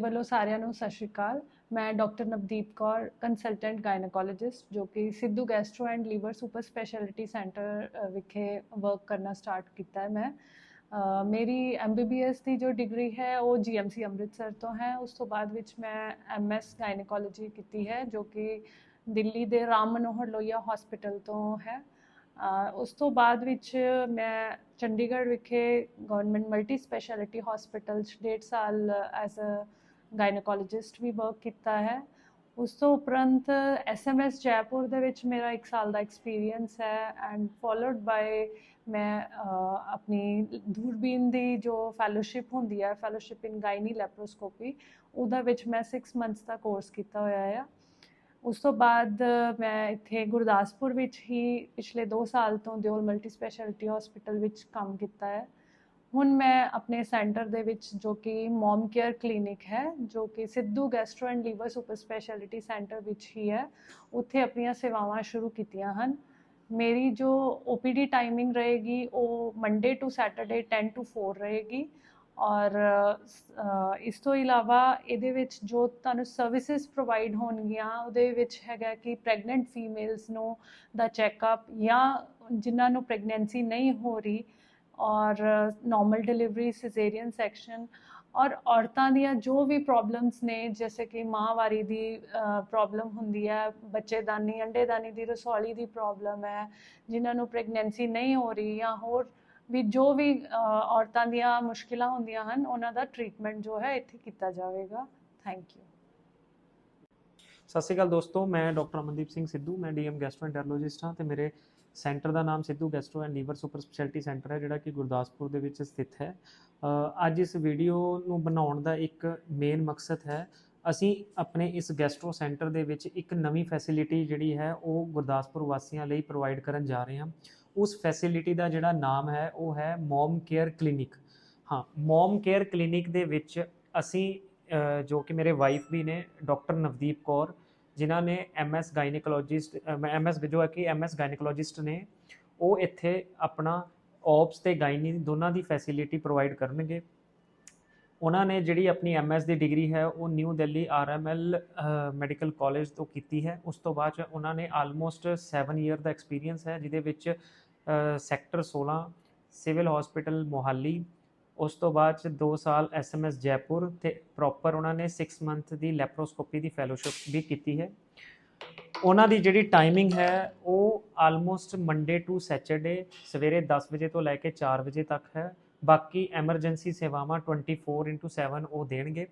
ਵੱਲੋਂ ਸਾਰਿਆਂ ਨੂੰ ਸਤਿ ਸ਼੍ਰੀ ਅਕਾਲ। ਮੈਂ doctor Navdeep Kaur consultant gynaecologist ਜੋ ਕਿ Sidhu gastro and liver super speciality centre ਵਿਖੇ ਵਰਕ ਕਰਨਾ ਸਟਾਰਟ ਕੀਤਾ ਹੈ ਮੈਂ। ਅ, ਮੇਰੀ ਐਮਬੀਬੀਐਸ ਦੀ ਜੋ ਡਿਗਰੀ ਹੈ ਉਹ ਜੀਐਮਸੀ ਅੰਮ੍ਰਿਤਸਰ ਤੋਂ ਹੈ। ਉਸ ਤੋਂ ਬਾਅਦ ਵਿੱਚ ਮੈਂ ਐਮਐਸ ਗਾਇਨੋਕੋਲੋਜੀ ਕੀਤੀ ਹੈ ਜੋ ਕਿ ਦਿੱਲੀ ਦੇ ਰਾਮ ਮਨੋਹਰ ਲੋਹੀਆ ਹਸਪੀਟਲ ਤੋਂ ਹੈ। ਉਸ ਤੋਂ ਬਾਅਦ ਵਿੱਚ ਮੈਂ ਚੰਡੀਗੜ੍ਹ ਵਿਖੇ ਗਵਰਨਮੈਂਟ ਮਲਟੀ ਸਪੈਸ਼ਲਿਟੀ ਹਸਪੀਟਲ 'ਚ ਡੇਢ ਸਾਲ ਐਜ਼ ਅ ਗਾਇਨੋਕੋਲੋਜਿਸਟ ਵੀ ਵਰਕ ਕੀਤਾ ਹੈ। ਉਸ ਤੋਂ ਉਪਰੰਤ ਐਸਐਮਐਸ ਜੈਪੁਰ ਦੇ ਵਿੱਚ ਮੇਰਾ 1 ਸਾਲ ਦਾ ਐਕਸਪੀਰੀਅੰਸ ਹੈ ਐਂਡ ਫੋਲੋਡ ਬਾਈ ਮੈਂ ਆਪਣੀ ਦੂਰਬੀਨ ਦੀ ਜੋ ਫੈਲੋਸ਼ਿਪ ਹੁੰਦੀ ਹੈ ਫੈਲੋਸ਼ਿਪ ਇਨ ਗਾਇਨੀ ਲੈਪਰੋਸਕੋਪੀ ਉਹਦਾ ਵਿੱਚ ਮੈਂ 6 ਮੰਥਸ ਦਾ ਕੋਰਸ ਕੀਤਾ ਹੋਇਆ ਹੈ ਉਸ ਤੋਂ ਬਾਅਦ ਮੈਂ ਇੱਥੇ ਗੁਰਦਾਸਪੁਰ ਵਿੱਚ ਹੀ ਪਿਛਲੇ 2 ਸਾਲ ਤੋਂ ਦਿਓਲ ਮਲਟੀ ਸਪੈਸ਼ਲਿਟੀ ਹਸਪੀਟਲ ਵਿੱਚ ਕੰਮ ਕੀਤਾ ਹੈ। ਹੁਣ ਮੈਂ ਆਪਣੇ ਸੈਂਟਰ ਦੇ ਵਿੱਚ ਜੋ ਕਿ ਮਮ ਕੇਅਰ ਕਲੀਨਿਕ ਹੈ, ਜੋ ਕਿ Sidhu gastro and liver super speciality centre ਵਿੱਚ ਹੀ ਹੈ, ਉੱਥੇ ਆਪਣੀਆਂ ਸੇਵਾਵਾਂ ਸ਼ੁਰੂ ਕੀਤੀਆਂ ਹਨ। ਮੇਰੀ ਜੋ OPD ਟਾਈਮਿੰਗ ਰਹੇਗੀ, ਉਹ ਮੰਡੇ ਟੂ ਸੈਟਰਡੇ 10 ਟੂ 4 ਰਹੇਗੀ ਔਰ ਇਸ ਤੋਂ ਇਲਾਵਾ ਇਹਦੇ ਵਿੱਚ ਜੋ ਤੁਹਾਨੂੰ ਸਰਵਿਸਿਜ਼ ਪ੍ਰੋਵਾਈਡ ਹੋਣਗੀਆਂ, ਉਹਦੇ ਵਿੱਚ ਹੈਗਾ ਕਿ ਪ੍ਰੈਗਨੈਂਟ ਫੀਮੇਲਸ ਨੂੰ ਦਾ ਚੈੱਕਅਪ ਜਾਂ ਜਿਨ੍ਹਾਂ ਨੂੰ ਪ੍ਰੈਗਨੈਂਸੀ ਨਹੀਂ ਹੋ ਰਹੀ ਔਰ ਨਾਰਮਲ ਡਿਲੀਵਰੀ ਸਿਜ਼ੇਰੀਅਨ ਸੈਕਸ਼ਨ ਔਰ ਔਰਤਾਂ ਦੀਆਂ ਜੋ ਵੀ ਪ੍ਰੋਬਲਮਸ ਨੇ, ਜੈਸੇ ਕਿ ਮਾਹਵਾਰੀ ਦੀ ਪ੍ਰੋਬਲਮ ਹੁੰਦੀ ਹੈ, ਬੱਚੇਦਾਨੀ, ਅੰਡੇਦਾਨੀ ਦੀ ਰਸੌਲੀ ਦੀ ਪ੍ਰੋਬਲਮ ਹੈ, ਜਿਨ੍ਹਾਂ ਨੂੰ ਪ੍ਰੈਗਨੈਂਸੀ ਨਹੀਂ ਹੋ ਰਹੀ ਜਾਂ ਹੋਰ ਵੀ ਜੋ ਵੀ ਔਰਤਾਂ ਦੀਆਂ ਮੁਸ਼ਕਿਲਾਂ ਹੁੰਦੀਆਂ ਹਨ, ਉਹਨਾਂ ਦਾ ਟ੍ਰੀਟਮੈਂਟ ਜੋ ਹੈ ਇੱਥੇ ਕੀਤਾ ਜਾਵੇਗਾ। ਥੈਂਕ ਯੂ ਸਤਿ ਸ਼੍ਰੀ ਅਕਾਲ ਦੋਸਤੋ, ਮੈਂ ਡਾਕਟਰ ਅਮਨਦੀਪ ਸਿੰਘ ਸਿੱਧੂ, ਮੈਂ ਡੀਐਮ ਗੈਸਟ੍ਰੋਐਂਟਰੋਲੋਜਿਸਟ ਹਾਂ ਤੇ ਮੇਰੇ ਸੈਂਟਰ ਦਾ ਨਾਮ Sidhu gastro and liver super speciality centre ਹੈ, ਜਿਹੜਾ ਕਿ ਗੁਰਦਾਸਪੁਰ ਦੇ ਵਿੱਚ ਸਥਿਤ ਹੈ। ਅੱਜ ਇਸ ਵੀਡੀਓ ਨੂੰ ਬਣਾਉਣ ਦਾ ਇੱਕ ਮੇਨ ਮਕਸਦ ਹੈ, ਅਸੀਂ ਆਪਣੇ ਇਸ ਗੈਸਟ੍ਰੋ ਸੈਂਟਰ ਦੇ ਵਿੱਚ ਇੱਕ ਨਵੀਂ ਫੈਸਿਲਿਟੀ ਜਿਹੜੀ ਹੈ, ਉਹ ਗੁਰਦਾਸਪੁਰ ਵਾਸੀਆਂ ਲਈ ਪ੍ਰੋਵਾਈਡ ਕਰਨ ਜਾ ਰਹੇ ਹਾਂ। ਉਸ ਫੈਸਿਲਿਟੀ ਦਾ ਜਿਹੜਾ ਨਾਮ ਹੈ, ਉਹ ਹੈ ਮੋਮ ਕੇਅਰ ਕਲੀਨਿਕ। ਹਾਂ, ਮੋਮ ਕੇਅਰ ਕਲੀਨਿਕ ਦੇ ਵਿੱਚ ਅਸੀਂ ਜੋ ਕਿ ਮੇਰੇ ਵਾਈਫ ਵੀ ਨੇ ਡਾਕਟਰ ਨਵਦੀਪ ਕੌਰ, ਜਿਨ੍ਹਾਂ ਨੇ ਐਮਐਸ ਗਾਇਨੋਕੋਲੋਜਿਸਟ ਐਮਐਸ ਜੋ ਹੈ ਕਿ ਐਮਐਸ ਗਾਇਨੋਕੋਲੋਜਿਸਟ ਨੇ, ਉਹ ਇੱਥੇ ਆਪਣਾ ਔਪਸ ਤੇ ਗਾਇਨੀ ਦੋਨਾਂ ਦੀ ਫੈਸਿਲਿਟੀ ਪ੍ਰੋਵਾਈਡ ਕਰਨਗੇ। ਉਹਨਾਂ ਨੇ ਜਿਹੜੀ ਆਪਣੀ ਐਮਐਸ ਦੀ ਡਿਗਰੀ ਹੈ, ਉਹ new Delhi RML medical college ਤੋਂ ਕੀਤੀ ਹੈ। ਉਸ ਤੋਂ ਬਾਅਦ 'ਚ ਉਹਨਾਂ ਨੇ ਆਲਮੋਸਟ 7 ਇਅਰ ਦਾ ਐਕਸਪੀਰੀਅੰਸ ਹੈ, ਜਿਹਦੇ ਵਿੱਚ ਸੈਕਟਰ 16 ਸਿਵਲ ਹਸਪੀਟਲ ਮੋਹਾਲੀ ਉਸ ਤੋਂ ਬਾਅਦ ਚ 2 ਸਾਲ ਐਸਐਮਐਸ ਜੈਪੁਰ ਤੇ ਪ੍ਰੋਪਰ ਉਹਨਾਂ ਨੇ 6 ਮੰਥ ਦੀ ਲੈਪਰੋਸਕੋਪੀ ਦੀ ਫੈਲੋਸ਼ਿਪ ਵੀ ਕੀਤੀ ਹੈ। ਉਹਨਾਂ ਦੀ ਜਿਹੜੀ ਟਾਈਮਿੰਗ ਹੈ, ਉਹ ਆਲਮੋਸਟ ਮੰਡੇ ਟੂ ਸੈਚਰਡੇ ਸਵੇਰੇ 10 ਵਜੇ ਤੋਂ ਲੈ ਕੇ 4 ਵਜੇ ਤੱਕ ਹੈ। ਬਾਕੀ ਐਮਰਜੈਂਸੀ ਸੇਵਾਵਾਂ 24/7 ਉਹ ਦੇਣਗੇ।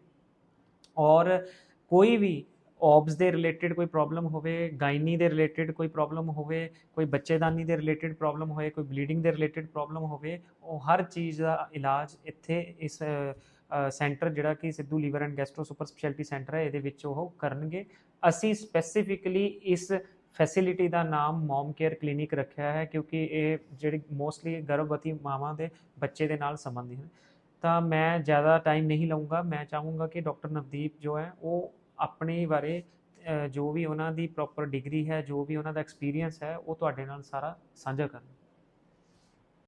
ਔਰ ਕੋਈ ਵੀ ਔਬਸ ਦੇ ਰਿਲੇਟਡ ਕੋਈ ਪ੍ਰੋਬਲਮ ਹੋਵੇ ਗਾਇਨੀ ਦੇ ਰਿਲੇਟਡ ਕੋਈ ਪ੍ਰੋਬਲਮ ਹੋਵੇ, ਕੋਈ ਬੱਚੇਦਾਨੀ ਦੇ ਰਿਲੇਟਡ ਪ੍ਰੋਬਲਮ ਹੋਏ, ਕੋਈ ਬਲੀਡਿੰਗ ਦੇ ਰਿਲੇਟਡ ਪ੍ਰੋਬਲਮ ਹੋਵੇ, ਉਹ ਹਰ ਚੀਜ਼ ਦਾ ਇਲਾਜ ਇੱਥੇ ਇਸ ਸੈਂਟਰ ਜਿਹੜਾ ਕਿ Sidhu liver and gastro super speciality centre ਹੈ, ਇਹਦੇ ਵਿੱਚ ਉਹ ਕਰਨਗੇ। ਅਸੀਂ ਸਪੈਸੀਫਿਕਲੀ ਇਸ ਫੈਸਿਲਿਟੀ ਦਾ ਨਾਮ ਮਮ ਕੇਅਰ ਕਲੀਨਿਕ ਰੱਖਿਆ ਹੈ, ਕਿਉਂਕਿ ਇਹ ਜਿਹੜੀ ਮੋਸਟਲੀ ਗਰਭਵਤੀ ਮਾਵਾਂ ਦੇ ਬੱਚੇ ਦੇ ਨਾਲ ਸੰਬੰਧਿਤ ਹੈ ਤਾਂ ਮੈਂ ਜ਼ਿਆਦਾ ਟਾਈਮ ਨਹੀਂ ਲਵਾਂਗਾ ਮੈਂ ਚਾਹੂੰਗਾ ਕਿ ਡਾਕਟਰ ਨਵਦੀਪ ਜੋ ਹੈ, ਉਹ ਆਪਣੇ ਬਾਰੇ ਜੋ ਵੀ ਉਹਨਾਂ ਦੀ ਪ੍ਰੋਪਰ ਡਿਗਰੀ ਹੈ, ਜੋ ਵੀ ਉਹਨਾਂ ਦਾ ਐਕਸਪੀਰੀਅੰਸ ਹੈ, ਉਹ ਤੁਹਾਡੇ ਨਾਲ ਸਾਰਾ ਸਾਂਝਾ ਕਰਨ